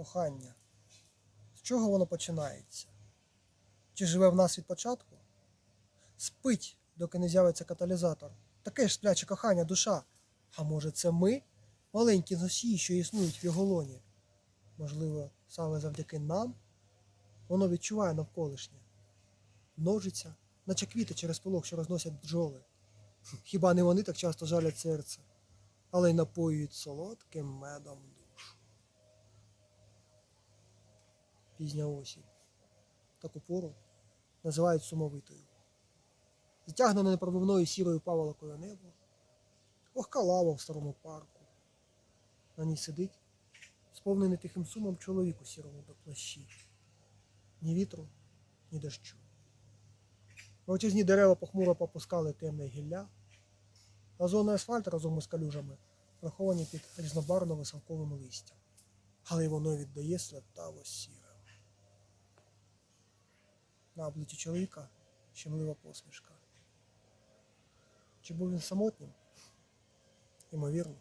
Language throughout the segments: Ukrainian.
Кохання. З чого воно починається? Чи живе в нас від початку? Спить, доки не з'явиться каталізатор. Таке ж спляче кохання, душа. А може, це ми, маленькі носії, що існують в його лоні? Можливо, саме завдяки нам воно відчуває навколишнє, множиться, наче квіти через пилок, що розносять бджоли. Хіба не вони так часто жалять серце, але й напоюють солодким медом Пізня осінь. Таку пору називають сумовитою. Затягнене непробивною сірою паволокою небо, вогка лава в старому парку. На ній сидить, сповнений тихим сумом чоловік у сірому до плащі. Ні вітру, ні дощу. Мовчазні дерева похмуро попускали темне гілля, а зони асфальт разом із калюжами приховані під різнобарвно висавковим листям. Але й воно віддає святаво сіре. На обличчі чоловіка щемлива посмішка. Чи був він самотнім? Ймовірно,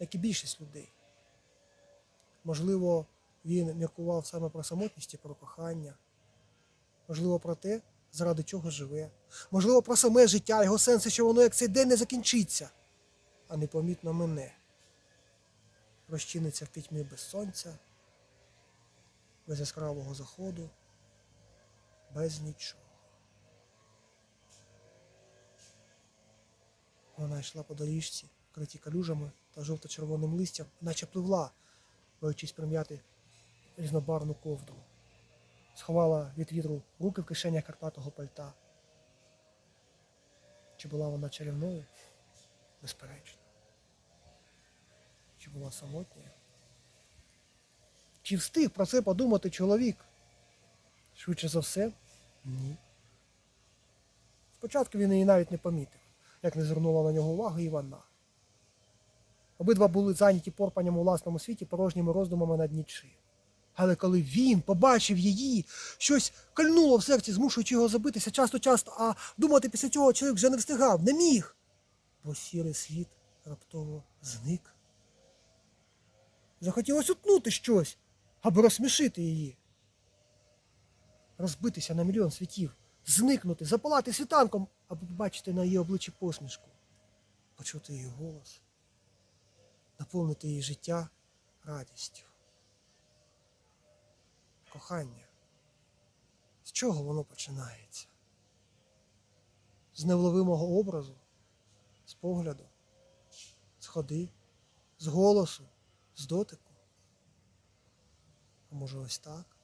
як і більшість людей. Можливо, він міркував саме про самотність і про кохання, можливо, про те, заради чого живе, можливо, про саме життя, його сенси, що воно як цей день не закінчиться, а непомітно мене. Розчиниться в пітьмі без сонця, без яскравого заходу, без нічого. Вона йшла по доріжці, вкритій калюжами та жовто-червоним листям, наче пливла, боючись прим'яти різнобарвну ковдру. Сховала від вітру руки в кишенях карпатого пальта. Чи була вона чарівною? Безперечно. Чи була самотньою? Чи встиг про це подумати чоловік? Швидше за все, ні. Спочатку він її навіть не помітив, як не звернула на нього увагу і вона. Обидва були зайняті порпанням у власному світі порожніми роздумами над нічим. Але коли він побачив її, щось кольнуло в серці, змушуючи його забитися часто-часто, а думати після цього чоловік вже не встигав, не міг. Бо сірий світ раптово зник. Захотілося утнути щось, аби розсмішити її. Розбитися на мільйон світів, зникнути, запалати світанком, аби побачити на її обличчі посмішку, почути її голос, наповнити її життя радістю. Кохання. З чого воно починається? З невловимого образу, з погляду, з ходи, з голосу, з дотику. А може ось так?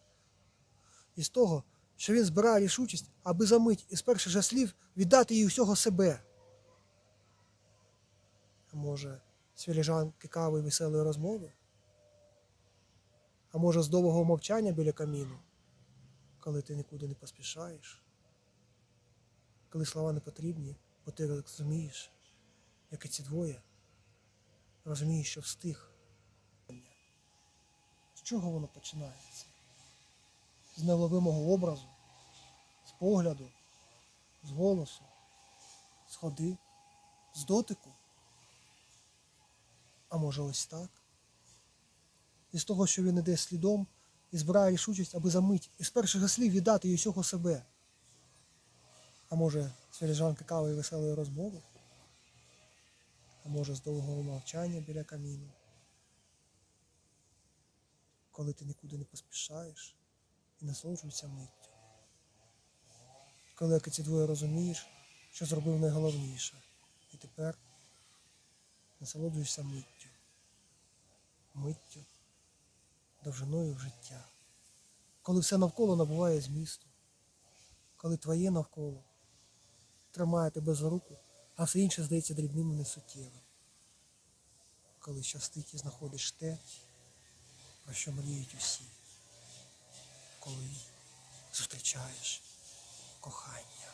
І з того, що він збирає рішучість, аби за мить із перших же слів віддати їй усього себе. А може, з філіжанки кави веселої розмови? А може, з довгого мовчання біля каміну, коли ти нікуди не поспішаєш, коли слова не потрібні, бо ти розумієш, як і ці двоє, розумієш, що встиг. З чого воно починається? З невловимого образу, з погляду, з голосу, з ходи, з дотику. А може ось так? із того, що він іде слідом і збирає рішучість, аби за мить із перших слів віддати їй усього себе. А може, з філіжанки кави і веселої розмови? А може, з довгого мовчання біля каміну? Коли ти нікуди не поспішаєш і насолоджуєшся миттю. Коли ці двоє розумієш, що зробив найголовніше, і тепер насолоджуєшся миттю. Миттю довжиною в життя, коли все навколо набуває змісту, коли твоє навколо тримає тебе за руку, а все інше здається дрібним і несуттєвим, коли щастить і знаходиш те, про що мріють усі, коли зустрічаєш кохання.